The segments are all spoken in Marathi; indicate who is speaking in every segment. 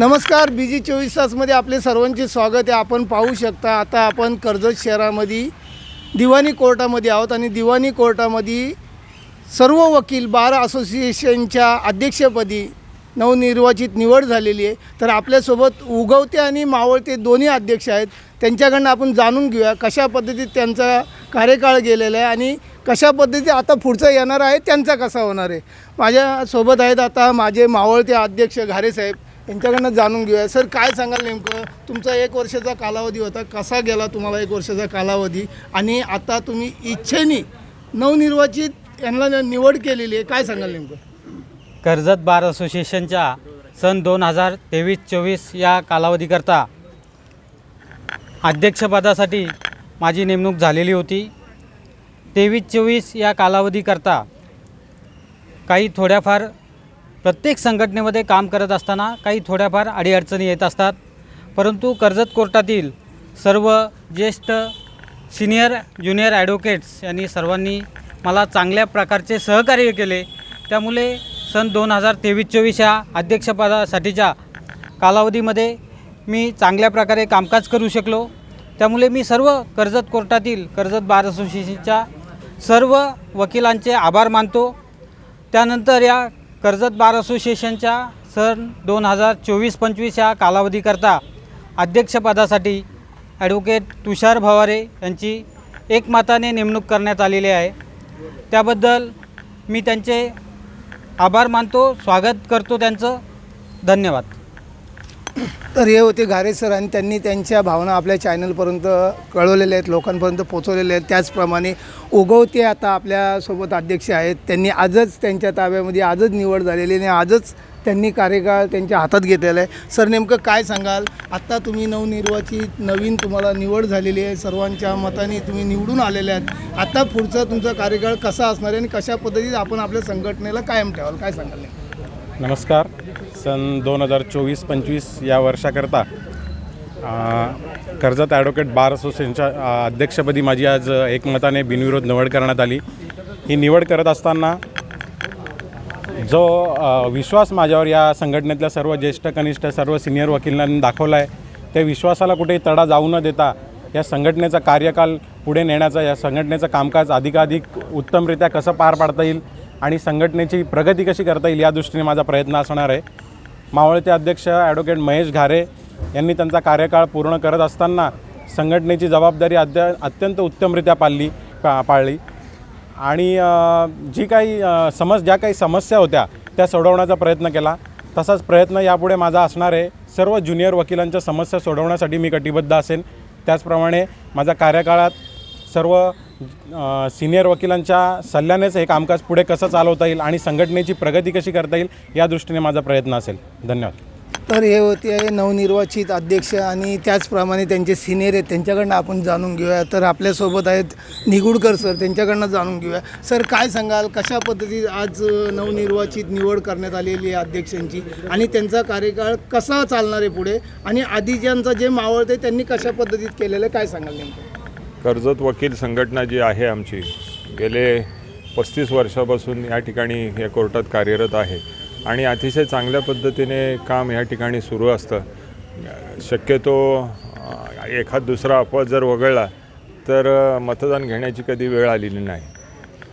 Speaker 1: नमस्कार बी जी चोवीस तासमध्ये आपले सर्वांचे स्वागत आहे. आपण पाहू शकता आता आपण कर्जत शहरामध्ये दिवाणी कोर्टामध्ये आहोत आणि दिवाणी कोर्टामध्ये सर्व वकील बार असोसिएशनच्या अध्यक्षपदी नवनिर्वाचित निवड झालेली आहे. तर आपल्यासोबत उगवते आणि मावळते दोन्ही अध्यक्ष आहेत. त्यांच्याकडनं आपण जाणून घेऊया कशा पद्धतीत त्यांचा कार्यकाळ गेलेला आहे आणि कशा पद्धतीत आता पुढचा येणार आहे त्यांचा कसा होणार आहे. माझ्यासोबत आहेत आता माझे मावळते अध्यक्ष घारे साहेब. यांच्याकडनं जाणून घेऊया. सर काय सांगाल नेमकं? तुमचा एक वर्षाचा कालावधी होता. कसा गेला तुम्हाला एक वर्षाचा कालावधी? आणि आता तुम्ही इच्छेने नवनिर्वाचित यांना निवड केलेली आहे. काय सांगाल नेमकं?
Speaker 2: कर्जत बार असोसिएशनच्या सन दोन हजार तेवीस चोवीस या कालावधीकरता अध्यक्षपदासाठी माझी नेमणूक झालेली होती. तेवीस चोवीस या कालावधीकरता काही थोड्याफार प्रत्येक संघटनेमध्ये काम करत असताना काही थोड्याफार अडीअडचणी येत असतात. परंतु कर्जत कोर्टातील सर्व ज्येष्ठ सिनियर ज्युनियर ॲडव्होकेट्स यांनी सर्वांनी मला चांगल्या प्रकारचे सहकार्य केले. त्यामुळे सन दोन हजार तेवीस चोवीस या अध्यक्षपदासाठीच्या कालावधीमध्ये मी चांगल्या प्रकारे कामकाज करू शकलो. त्यामुळे मी सर्व कर्जत कोर्टातील कर्जत बार असोसिएशनच्या सर्व वकिलांचे आभार मानतो. त्यानंतर या कर्जत बार असोसिएशनच्या सन दोन हजार चोवीस पंचवीस या कालावधीकरता अध्यक्षपदासाठी ॲडव्होकेट तुषार भवारे यांची एकमताने नेमणूक करण्यात आलेली आहे. त्याबद्दल मी त्यांचे आभार मानतो स्वागत करतो त्यांचं. धन्यवाद.
Speaker 1: तर हे होते घारे सर आणि त्यांनी त्यांच्या भावना आपल्या चॅनलपर्यंत कळवलेल्या आहेत लोकांपर्यंत पोचवलेल्या आहेत. त्याचप्रमाणे उगवते आता आपल्यासोबत अध्यक्ष आहेत. त्यांनी आजच त्यांच्या ताब्यामध्ये आजच निवड झालेली आणि आजच त्यांनी कार्यकाळ त्यांच्या हातात घेतलेला आहे. सर नेमकं काय सांगाल? आत्ता तुम्ही नवनिर्वाचित नवीन तुम्हाला निवड झालेली आहे. सर्वांच्या मताने तुम्ही निवडून आलेले आहेत. आत्ता पुढचा तुमचा कार्यकाळ कसा असणार आहे आणि कशा पद्धतीत आपण आपल्या संघटनेला कायम ठेवाल? काय सांगाल
Speaker 3: नमस्कार. सन दोन हजार चोवीस पंचवीस या वर्षाकरता कर्जत ॲडव्होकेट बार असोसिएशनच्या अध्यक्षपदी माझी आज एकमताने बिनविरोध निवड करण्यात आली. ही निवड करत असताना जो विश्वास माझ्यावर या संघटनेतल्या सर्व ज्येष्ठ कनिष्ठ सर्व सिनियर वकिलांनी दाखवला आहे त्या विश्वासाला कुठेही तडा जाऊ न देता या संघटनेचा कार्यकाल पुढे नेण्याचा या संघटनेचं कामकाज अधिकाधिक उत्तमरित्या कसं पार पाडता येईल आणि संघटनेची प्रगती कशी करता येईल या दृष्टीने माझा प्रयत्न असणार आहे. मावळते अध्यक्ष ॲडव्होकेट महेश घारे यांनी त्यांचा कार्यकाळ पूर्ण करत असताना संघटनेची जबाबदारी अद्य अत्यंत उत्तमरित्या पाळली पा पाळली. आणि जी काही समस ज्या काही समस्या होत्या त्या सोडवण्याचा प्रयत्न केला. तसाच प्रयत्न यापुढे माझा असणार आहे. सर्व ज्युनियर वकिलांच्या समस्या सोडवण्यासाठी मी कटिबद्ध असेन. त्याचप्रमाणे माझ्या कार्यकाळात सर्व सिनियर वकिलांच्या सल्ल्यानेच हे कामकाज पुढे कसं चालवता येईल आणि संघटनेची प्रगती कशी करता येईल या दृष्टीने माझा प्रयत्न असेल. धन्यवाद.
Speaker 1: तर हे होते नवनिर्वाचित अध्यक्ष आणि त्याचप्रमाणे त्यांचे सिनियर आहेत त्यांच्याकडनं आपण जाणून घेऊया. तर आपल्यासोबत आहेत निगुडकर सर त्यांच्याकडनं जाणून घेऊया. सर काय सांगाल कशा पद्धतीत आज नवनिर्वाचित निवड करण्यात आलेली आहे अध्यक्षांची आणि त्यांचा कार्यकाळ कसा चालणार आहे पुढे? आणि आधीच्यांचा जे मावळते त्यांनी कशा पद्धतीत केलेलं आहे काय सांगाल नेमकं?
Speaker 4: कर्जत वकील संघटना जी आहे आमची गेले पस्तीस वर्षापासून या ठिकाणी या कोर्टात कार्यरत आहे. आणि अतिशय चांगल्या पद्धतीने काम या ठिकाणी सुरू असतं. शक्यतो एखाद दुसरा अपवाद जर वगळला तर मतदान घेण्याची कधी वेळ आलेली नाही.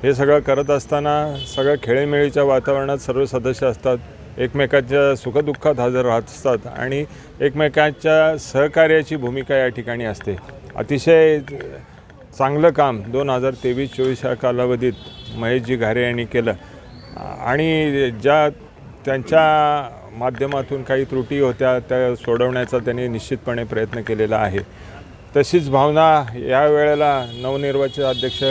Speaker 4: हे सगळं करत असताना सगळं खेळीमेळीच्या वातावरणात सर्व सदस्य असतात एकमेकाच्या सुखदुःखात हजर राहत असतात आणि एकमेकांच्या सहकार्याची भूमिका या ठिकाणी असते. अतिशय चांगलं काम दोन हजार तेवीस चोवीस या कालावधीत महेशजी घारे यांनी केलं. आणि ज्या त्यांच्या माध्यमातून काही त्रुटी होत्या त्या सोडवण्याचा त्यांनी निश्चितपणे प्रयत्न केलेला आहे. तशीच भावना या वेळेला नवनिर्वाचित अध्यक्ष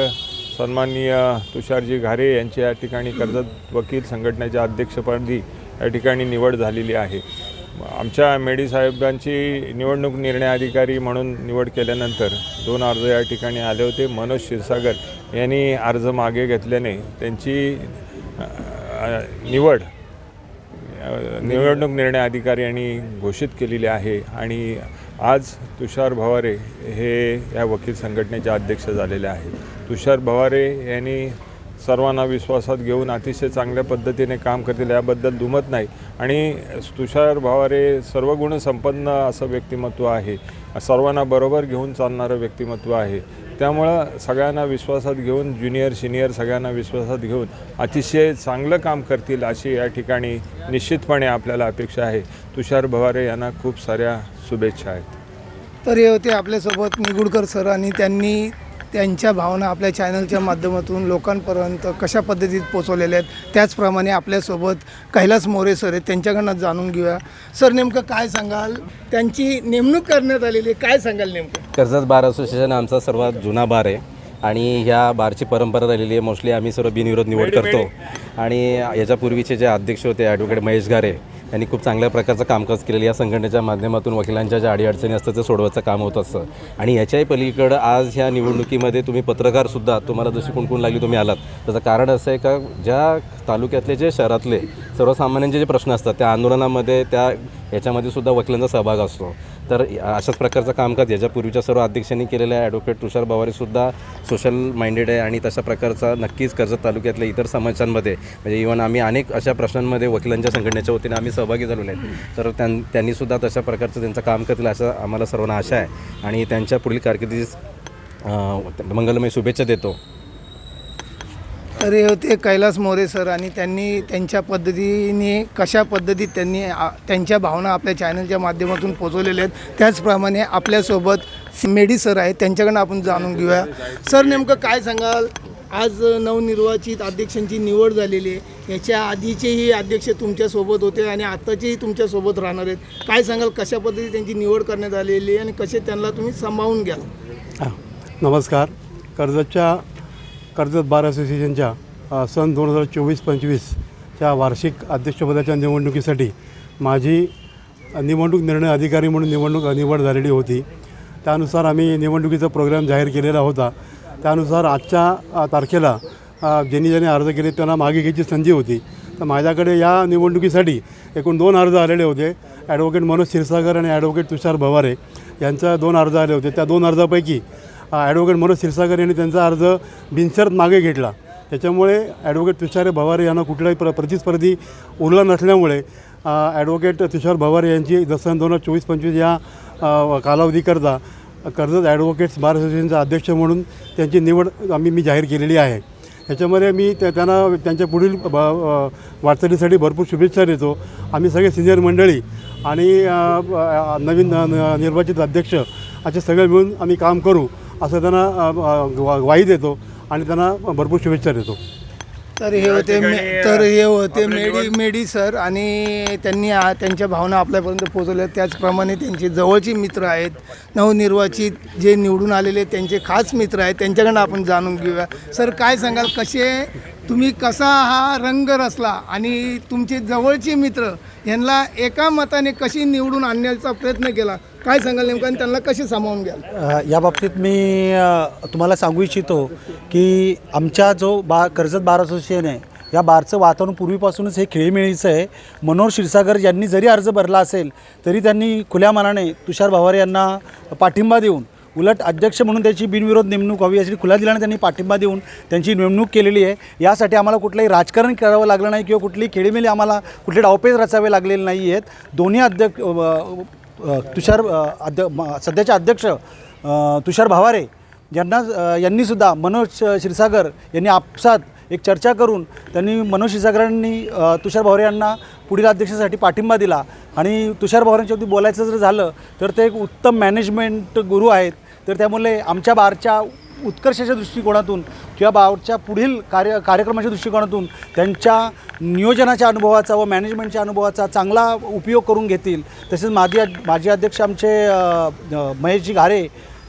Speaker 4: सन्माननीय तुषारजी घारे यांची या ठिकाणी कर्जत वकील संघटनेच्या अध्यक्षपदी या ठिकाणी निवड झालेली आहे. आमच्या मेडी साहेबांची निवडणूक निर्णय अधिकारी म्हणून निवड केल्यानंतर दोन अर्ज या ठिकाणी आले होते. मनोज क्षीरसागर यांनी अर्ज मागे घेतल्याने त्यांची निवड निवडणूक निर्णय अधिकारी यांनी घोषित केलेली आहे आणि आज तुषार भवारे हे या वकील संघटनेचे अध्यक्ष झालेले आहेत. तुषार भवारे यांनी सर्वांना विश्वासात घेऊन अतिशय चांगल्या पद्धतीने काम करतील याबद्दल दुमत नाही. आणि तुषार भवारे सर्व गुणसंपन्न असं व्यक्तिमत्व आहे. सर्वांना बरोबर घेऊन चालणारं व्यक्तिमत्व आहे. त्यामुळं सगळ्यांना विश्वासात घेऊन ज्युनियर सिनियर सगळ्यांना विश्वासात घेऊन अतिशय चांगलं काम करतील अशी या ठिकाणी निश्चितपणे आपल्याला अपेक्षा आहे. तुषार भवारे यांना खूप साऱ्या शुभेच्छा आहेत.
Speaker 1: तर हे होते आपल्यासोबत निगुडकर सर आणि त्यांनी त्यांच्या भावना आपल्या चॅनलच्या माध्यमातून लोकांपर्यंत कशा पद्धतीत पोचवलेल्या आहेत त्याचप्रमाणे आपल्यासोबत कैलास मोरे सर आहेत त्यांच्याकडनं जाणून घेऊया. सर नेमकं काय सांगाल? त्यांची नेमणूक करण्यात आलेली आहे. काय सांगाल नेमकं?
Speaker 5: कर्जत बार असोसिएशन आमचा सर्वात जुना बार आहे. आणि ह्या बारची परंपरा राहिलेली आहे. मोस्टली आम्ही सर्व बिनविरोध निवड करतो. आणि याच्यापूर्वीचे जे अध्यक्ष होते ॲडव्होकेट महेश गारे यांनी खूप चांगल्या प्रकारचं कामकाज केलेलं या संघटनेच्या माध्यमातून वकिलांच्या ज्या अडीअडचणी असतात ते सोडवायचं काम होत असतं. आणि याच्याही पलीकडं आज ह्या निवडणुकीमध्ये तुम्ही पत्रकारसुद्धा तुम्हाला जशी कुणकुण लागली तुम्ही आलात. त्याचं कारण असं आहे का ज्या तालुक्यातले जे शहरातले सर्वसामान्यांचे जे प्रश्न असतात त्या आंदोलनामध्ये त्या याच्यामध्ये सुद्धा वकिलांचा सहभाग असतो. तर अशाच प्रकारचं कामकाज याच्यापूर्वीच्या सर्व अध्यक्षांनी केलेलं आहे. ॲडव्होकेट तुषार पवारेसुद्धा सोशल माइंडेड आहे आणि तशा प्रकारचा नक्कीच कर्जत तालुक्यातल्या इतर समाजांमध्ये म्हणजे इव्हन आम्ही अनेक अशा प्रश्नांमध्ये वकिलांच्या संघटनेच्या वतीने आम्ही सहभागी झालेलो आहे. तर त्यां त्यांनीसुद्धा तशा प्रकारचं त्यांचं काम करतील असं आम्हाला सर्वांना आशा आहे. आणि त्यांच्या पुढील कारकिर्दीस मंगलमय शुभेच्छा देतो.
Speaker 1: तर हे होते कैलास मोरे सर आणि त्यांनी त्यांच्या पद्धतीने कशा पद्धतीत त्यांनी त्यांच्या भावना आपल्या चॅनलच्या माध्यमातून पोचवलेल्या आहेत त्याचप्रमाणे आपल्यासोबत मेडी सर आहेत त्यांच्याकडनं आपण जाणून घेऊया. सर नेमकं काय सांगाल? आज नवनिर्वाचित अध्यक्षांची निवड झालेली आहे. याच्या आधीचेही अध्यक्ष तुमच्यासोबत होते आणि आत्ताचेही तुमच्यासोबत राहणार आहेत. काय सांगाल कशा पद्धतीने त्यांची निवड करण्यात आलेली आहे आणि कसे त्यांना तुम्ही सांभाळून घ्याल?
Speaker 6: नमस्कार. कर्जतच्या कर्जत बार असोसिएशनच्या सन दोन हजार चोवीस पंचवीसच्या वार्षिक अध्यक्षपदाच्या निवडणुकीसाठी माझी निवडणूक निर्णय अधिकारी म्हणून निवडणूक निवड झालेली होती. त्यानुसार आम्ही निवडणुकीचा प्रोग्राम जाहीर केलेला होता. त्यानुसार आजच्या तारखेला ज्यांनी ज्यांनी अर्ज केले त्यांना मागे घ्यायची संधी होती. तर माझ्याकडे या निवडणुकीसाठी एकूण दोन अर्ज आलेले होते. ॲडव्होकेट मनोज क्षीरसागर आणि ॲडव्होकेट तुषार भवारे यांचा दोन अर्ज आले होते. त्या दोन अर्जापैकी ॲडव्होकेट मनोज क्षीरसागर यांनी त्यांचा अर्ज बिनशर्त मागे घेतला. त्याच्यामुळे ॲडव्होकेट तुषार भवारे यांना कुठलाही प्र प्रतिस्पर्धी उरला नसल्यामुळे ॲडव्होकेट तुषार भवारे यांची जसं दोन हजार चोवीस पंचवीस या कालावधीकरता कर्जत ॲडव्होकेट्स बार असोसिएशनचा अध्यक्ष म्हणून त्यांची निवड आम्ही मी जाहीर केलेली आहे. त्याच्यामध्ये मी त्या त्यांना त्यांच्या पुढील ब वाटचालीसाठी भरपूर शुभेच्छा देतो. आम्ही सगळे सिनियर मंडळी आणि नवीन निर्वाचित अध्यक्ष असे सगळे मिळून आम्ही काम करू. असं त्यांना ग्वाही देतो आणि त्यांना भरपूर शुभेच्छा देतो.
Speaker 1: तर हे होते मे- तर हे होते मेडी मेडी सर आणि त्यांनी त्यांच्या भावना आपल्यापर्यंत पोहोचवल्या. त्याचप्रमाणे त्यांचे जवळचे मित्र आहेत नवनिर्वाचित जे निवडून आलेले त्यांचे खास मित्र आहेत त्यांच्याकडनं आपण जाणून घेऊया. सर काय सांगाल? कसे तुम्ही कसा हा रंग रचला आणि तुमचे जवळचे मित्र यांना एका मताने कशी निवडून आणण्याचा प्रयत्न केला? काय सांगाल नेमकं आणि त्यांना कसे सामावून घ्याल?
Speaker 7: या बाबतीत मी तुम्हाला सांगू इच्छितो की आमच्या जो बा कर्जत बार असोसिएशन आहे या बारचं वातावरण पूर्वीपासूनच हे खेळीमेळीचं आहे. मनोहर क्षीरसागर यांनी जरी अर्ज भरला असेल तरी त्यांनी खुल्या मनाने तुषार भवारे यांना पाठिंबा देऊन उलट अध्यक्ष म्हणून त्याची बिनविरोध नेमणूक व्हावी यासाठी खुला दिल्याने त्यांनी पाठिंबा देऊन त्यांची नेमणूक केलेली आहे. यासाठी आम्हाला कुठलंही राजकारण करावं लागलं नाही किंवा कुठली खेळीमेली आम्हाला कुठले डावपेच रचावे लागलेले नाही आहेत. दोन्ही अध्यक्ष तुषार अध्य सध्याचे अध्यक्ष तुषार भावारे यांना यांनीसुद्धा मनोज क्षीरसागर यांनी आपसात एक चर्चा करून त्यांनी मनोज क्षीरसागरांनी तुषार भावरे यांना पुढील अध्यक्षासाठी पाठिंबा दिला. आणि तुषार भावरेंच्यावरती बोलायचं जर झालं तर ते एक उत्तम मॅनेजमेंट गुरु आहेत. तर त्यामुळे आमच्या बारच्या उत्कर्षाच्या दृष्टिकोनातून किंवा बावरच्या पुढील कार्य कार्यक्रमाच्या दृष्टिकोनातून त्यांच्या नियोजनाच्या अनुभवाचा व मॅनेजमेंटच्या अनुभवाचा चांगला उपयोग करून घेतील. तसेच माजी माजी अध्यक्ष आमचे महेशजी घारे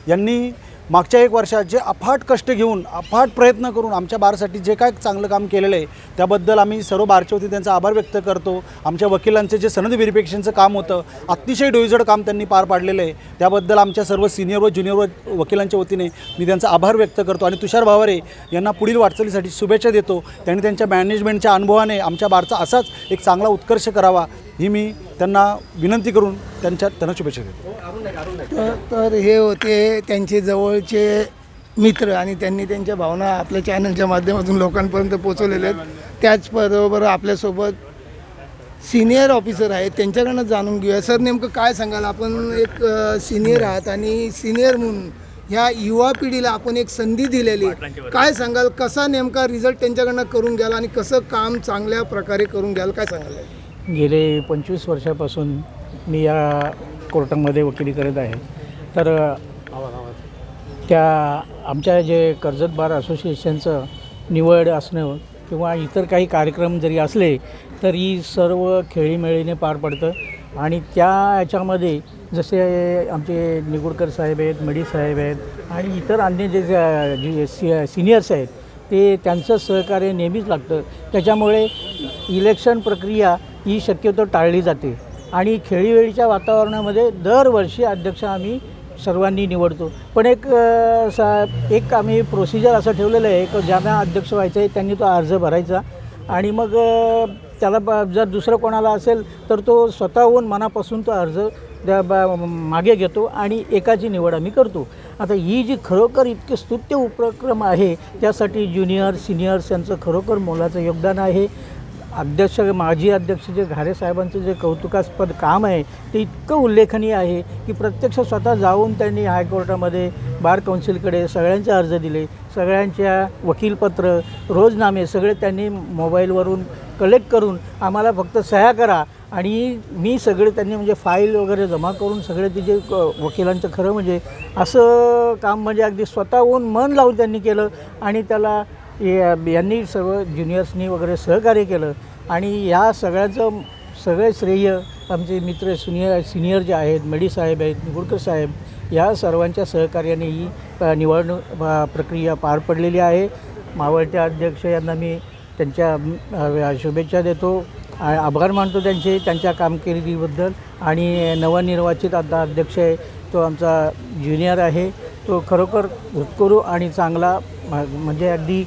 Speaker 7: यांनी मागच्या एक वर्षात जे अफाट कष्ट घेऊन अफाट प्रयत्न करून आमच्या बारसाठी जे काय चांगलं काम केलेलं आहे त्याबद्दल आम्ही सर्व बारच्या होती त्यांचा आभार व्यक्त करतो. आमच्या वकिलांचे जे सनद व्हेरिफिकेशनचं काम होतं अतिशय डोईजड काम त्यांनी पार पाडलेलं आहे. त्याबद्दल आमच्या सर्व सिनियर व ज्युनियर व वकिलांच्या वतीने मी त्यांचा आभार व्यक्त करतो आणि तुषार भावारे यांना पुढील वाटचालीसाठी शुभेच्छा देतो. त्यांनी त्यांच्या मॅनेजमेंटच्या अनुभवाने आमच्या बारचा असाच एक चांगला उत्कर्ष करावा. ही मी त्यांना विनंती करून त्यांच्या त्यांना शुभेच्छा देतो.
Speaker 1: तर तर हे होते त्यांचे जवळचे मित्र आणि त्यांनी त्यांच्या भावना आपल्या चॅनलच्या माध्यमातून लोकांपर्यंत पोचवलेल्या आहेत. त्याचबरोबर आपल्यासोबत सिनियर ऑफिसर आहेत. त्यांच्याकडनं जाणून घेऊया. सर नेमकं काय सांगाल? आपण एक सिनियर आहात आणि सिनियर म्हणून ह्या युवा पिढीला आपण एक संधी दिलेली काय सांगाल? कसा नेमका रिझल्ट त्यांच्याकडनं करून घ्याल आणि कसं काम चांगल्या प्रकारे करून घ्याल? काय सांगाल?
Speaker 8: गेले पंचवीस वर्षापासून मी या कोर्टामध्ये वकिली करत आहे. तर त्या आमच्या जे कर्जत बार असोसिएशनचं निवड असणं किंवा इतर काही कार्यक्रम जरी असले तरी सर्व खेळीमेळीने पार पडतं. आणि त्या याच्यामध्ये जसे आमचे निगुडकर साहेब आहेत मडी साहेब आहेत आणि इतर अन्य जे जे- जे सि सिनियर्स आहेत ते त्यांचं सहकार्य नेहमीच लागतं. त्याच्यामुळे इलेक्शन प्रक्रिया ही शक्यतो टाळली जाते. आणि खेळीवेळीच्या वातावरणामध्ये दरवर्षी अध्यक्ष आम्ही सर्वांनी निवडतो. पण एक सा एक आम्ही प्रोसिजर असं ठेवलेलं आहे की ज्यांना अध्यक्ष व्हायचं आहे त्यांनी तो अर्ज भरायचा. आणि मग त्याला जर दुसरं कोणाला असेल तर तो स्वतःहून मनापासून तो अर्ज द्या मागे घेतो आणि एकाची निवड आम्ही करतो. आता ही जी खरोखर इतके स्तुत्य उपक्रम आहे त्यासाठी ज्युनियर सिनियर्स यांचं खरोखर मोलाचं योगदान आहे. अध्यक्ष माजी अध्यक्ष जे घारे साहेबांचं जे कौतुकास्पद काम आहे ते इतकं उल्लेखनीय आहे की प्रत्यक्ष स्वतः जाऊन त्यांनी हायकोर्टामध्ये बार कौन्सिलकडे सगळ्यांचे अर्ज दिले सगळ्यांच्या वकीलपत्र रोजनामे सगळे त्यांनी मोबाईलवरून कलेक्ट करून आम्हाला फक्त सह्या करा आणि मी सगळे त्यांनी म्हणजे फाईल वगैरे जमा करून सगळे तिचे क- वकिलांचं खरं म्हणजे असं काम म्हणजे अगदी स्वतःहून मन लावून त्यांनी केलं आणि त्याला यांनी सर्व ज्युनियर्सनी वगैरे सहकार्य केलं. आणि या सगळ्याचं सगळे श्रेय आमचे मित्र सिनियर सिनियर जे आहेत मेडी साहेब आहेत निगुडकर साहेब या सर्वांच्या सहकार्याने ही निवडणूक प्रक्रिया पार पडलेली आहे. मावळते अध्यक्ष यांना मी त्यांच्या शुभेच्छा देतो. आभार मानतो त्यांचे त्यांच्या कामगिरीबद्दल. आणि नवनिर्वाचित आता अध्यक्ष आहे तो आमचा ज्युनियर आहे. तो खरोखर भूतकरू आणि चांगला म्हणजे अगदी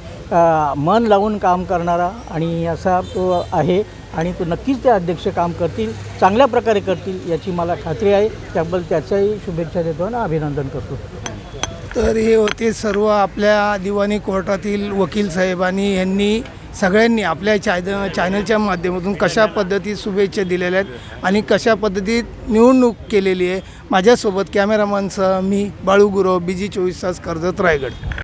Speaker 8: मन लावून काम करणारा आणि असा तो आहे आणि तो नक्कीच ते अध्यक्ष काम करतील चांगल्या प्रकारे करतील याची मला खात्री आहे. त्याबद्दल त्याचाही शुभेच्छा देतो आणि अभिनंदन करतो.
Speaker 1: तर हे होते सर्व आपल्या दिवाणी कोर्टातील वकील साहेबांनी यांनी सगळ्यांनी आपल्या चाय चॅनलच्या माध्यमातून कशा पद्धतीत शुभेच्छा दिलेल्या आहेत आणि कशा पद्धतीत निवडणूक केलेली आहे. माझ्यासोबत कॅमेरामनसह मी बाळू गुरव बी जी चोवीस तास कर्जत रायगड.